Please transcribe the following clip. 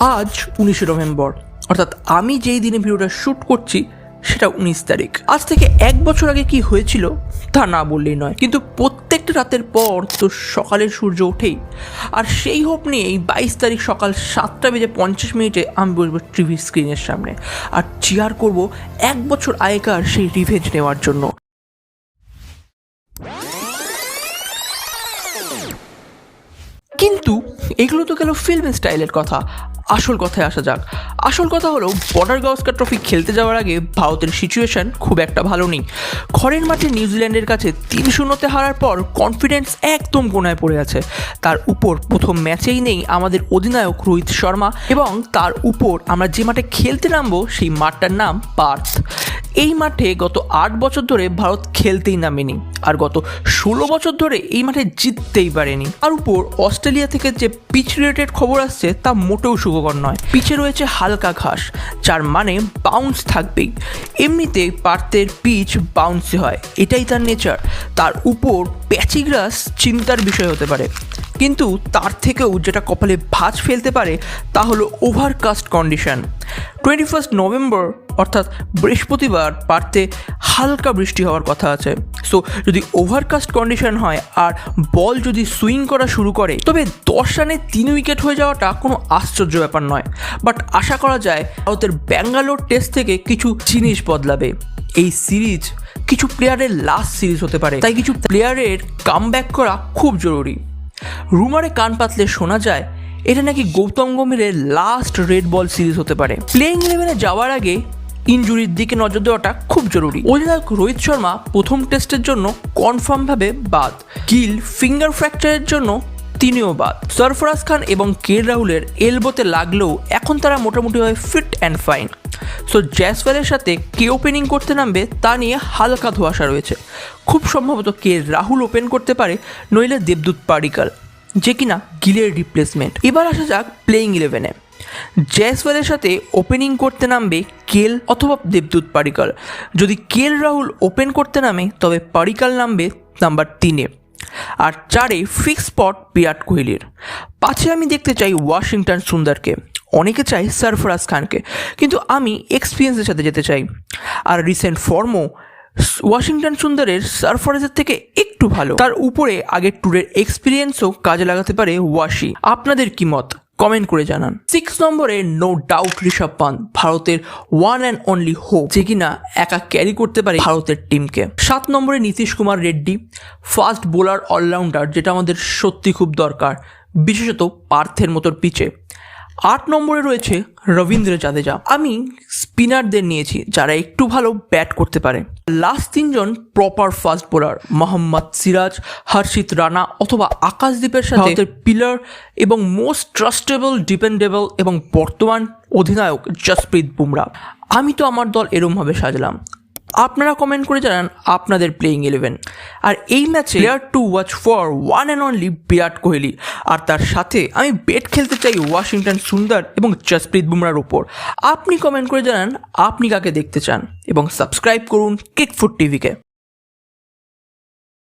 আজ উনিশে নভেম্বর। অর্থাৎ আমি যেই দিনে ভিডিওটা শ্যুট করছি, সেটা উনিশ তারিখ। আজ থেকে এক বছর আগে কি হয়েছিল, তা না বললেই নয়। কিন্তু প্রত্যেকটা রাতের পর তো সকালের সূর্য ওঠেই। আর সেই হোপ নিয়েই বাইশ তারিখ সকাল সাতটা বেজে পঞ্চাশ মিনিটে আমি বসবো টিভি স্ক্রিনের সামনে। আর চেয়ার করব এক বছর আগেকার সেই রিভেঞ্জ নেওয়ার জন্য। কিন্তু এগুলো তো গেল ফিল্ম স্টাইলের কথা। আসল কথায় আসা যাক। আসল কথা হলো, বর্ডার গাওস্কার ট্রফি খেলতে যাওয়ার আগে ভারতের সিচুয়েশন খুব একটা ভালো নেই। ঘরের মাঠে নিউজিল্যান্ডের কাছে তিন শূন্যতে হারার পর কনফিডেন্স একদম কোনায় পড়ে আছে। তার উপর প্রথম ম্যাচেই নেই আমাদের অধিনায়ক রোহিত শর্মা এবং তার উপর আমরা যে মাঠে খেলতে নামবো সেই মাঠটার নাম পার্থ। এই মাঠে গত আট বছর ধরে ভারত খেলতেই নামেনি। আর গত ষোলো বছর ধরে এই মাঠে জিততেই পারেনি। আর উপর অস্ট্রেলিয়া থেকে যে পিচ রিলেটেড খবর আসছে, তা মোটেও সুখকর নয়। পিচে রয়েছে হালকা ঘাস, যার মানে বাউন্স থাকবেই। এমনিতে পার্থের পিচ বাউন্সি হয়, এটাই তার নেচার তার উপর প্যাচি গ্রাস চিন্তার বিষয় হতে পারে। কিন্তু তার থেকেও যেটা কপালে ভাঁজ ফেলতে পারে, তা হলো overcast condition twenty first November অর্থাৎ বৃহস্পতিবার পারতে হালকা বৃষ্টি হওয়ার কথা আছে। সো যদি ওভারকাস্ট কন্ডিশন হয় আর বল যদি সুইং করা শুরু করে, তবে দশ রানে তিন উইকেট হয়ে যাওয়াটা কোনো আশ্চর্য ব্যাপার নয়। বাট আশা করা যায়, ভারতের ব্যাঙ্গালোর টেস্ট থেকে কিছু জিনিস বদলাবে। এই সিরিজ কিছু প্লেয়ারের লাস্ট সিরিজ হতে পারে। তাই কিছু প্লেয়ারের কাম করা খুব জরুরি। রুমারে কান পাতলে শোনা যায় এটা নাকি গৌতম গম্ভীরের লাস্ট রেড বল সিরিজ হতে পারে। প্লেইং ইলেভেনে যাওয়ার আগে ইনজুরির দিকে নজর দেওয়াটা খুব জরুরি। অধিনায়ক রোহিত শর্মা প্রথম টেস্টের জন্য কনফার্মভাবে বাদ। গিল ফিঙ্গার ফ্র্যাকচারের জন্য তিনিও বাদ। সরফরাজ খান এবং কে রাহুলের এলবোতে লাগলেও এখন তারা মোটামুটিভাবে ফিট অ্যান্ড ফাইন সো জ্যাসওয়ালের সাথে কে ওপেনিং করতে নামবে তা নিয়ে হালকা ধোয়াশা রয়েছে। খুব সম্ভবত কে রাহুল ওপেন করতে পারে, নইলে দেবদূত পাডিকাল যে কিনা গিলের রিপ্লেসমেন্ট এবার আসা যাক প্লেইং ইলেভেনে জয়সওয়ালের সাথে ওপেনিং করতে নামবে কেল অথবা দেবদূত পাডিকাল যদি কেল রাহুল ওপেন করতে নামে, তবে পারিকাল নামবে নাম্বার তিনে। আর চারে ফিক্স স্পট বিরাট কোহলির। পাঁচে আমি দেখতে চাই ওয়াশিংটন সুন্দরকে। অনেকে চাই সরফরাজ খানকে কিন্তু আমি এক্সপিরিয়েন্সের সাথে যেতে চাই। আর রিসেন্ট ফর্মও ওয়াশিংটন সুন্দরের সারফরাজের থেকে একটু ভালো। তার উপরে আগের ট্যুরের এক্সপিরিয়েন্সও কাজে লাগাতে পারে ওয়াশি। আপনাদের কি মত? কমেন্ট করে জানান। সিক্স নম্বরে নো ডাউট ঋষভ পান্ত ভারতের ওয়ান অ্যান্ড অনলি হোপ যে কিনা একা ক্যারি করতে পারে ভারতের টিমকে সাত নম্বরে Nitish Kumar Reddy fast bowler allrounder যেটা আমাদের সত্যি খুব দরকার, বিশেষত পার্থের মতোর পিচে আট নম্বরে রয়েছে রবীন্দ্র জাদেজা। আমি স্পিনারদের নিয়েছি, যারা একটু ভালো ব্যাট করতে পারে। লাস্ট তিনজন proper fast bowler Mohammed Siraj Harshit Rana অথবা আকাশদীপের সাথে পিলার এবং মোস্ট ট্রাস্টেবল ডিপেন্ডেবল এবং বর্তমান অধিনায়ক জসপ্রীত বুমরা। আমি তো আমার দল এরমভাবে সাজলাম। আপনারা কমেন্ট করে জানান আপনাদের প্লেইং ইলেভেন আর এই ম্যাচে player to watch for one and only Virat Kohli. আর তার সাথে আমি বেট খেলতে চাই ওয়াশিংটন সুন্দর এবং জসপ্রীত বুমরার ওপর আপনি কমেন্ট করে জানান, আপনি কাকে দেখতে চান? এবং সাবস্ক্রাইব করুন কিকফুট টিভিকে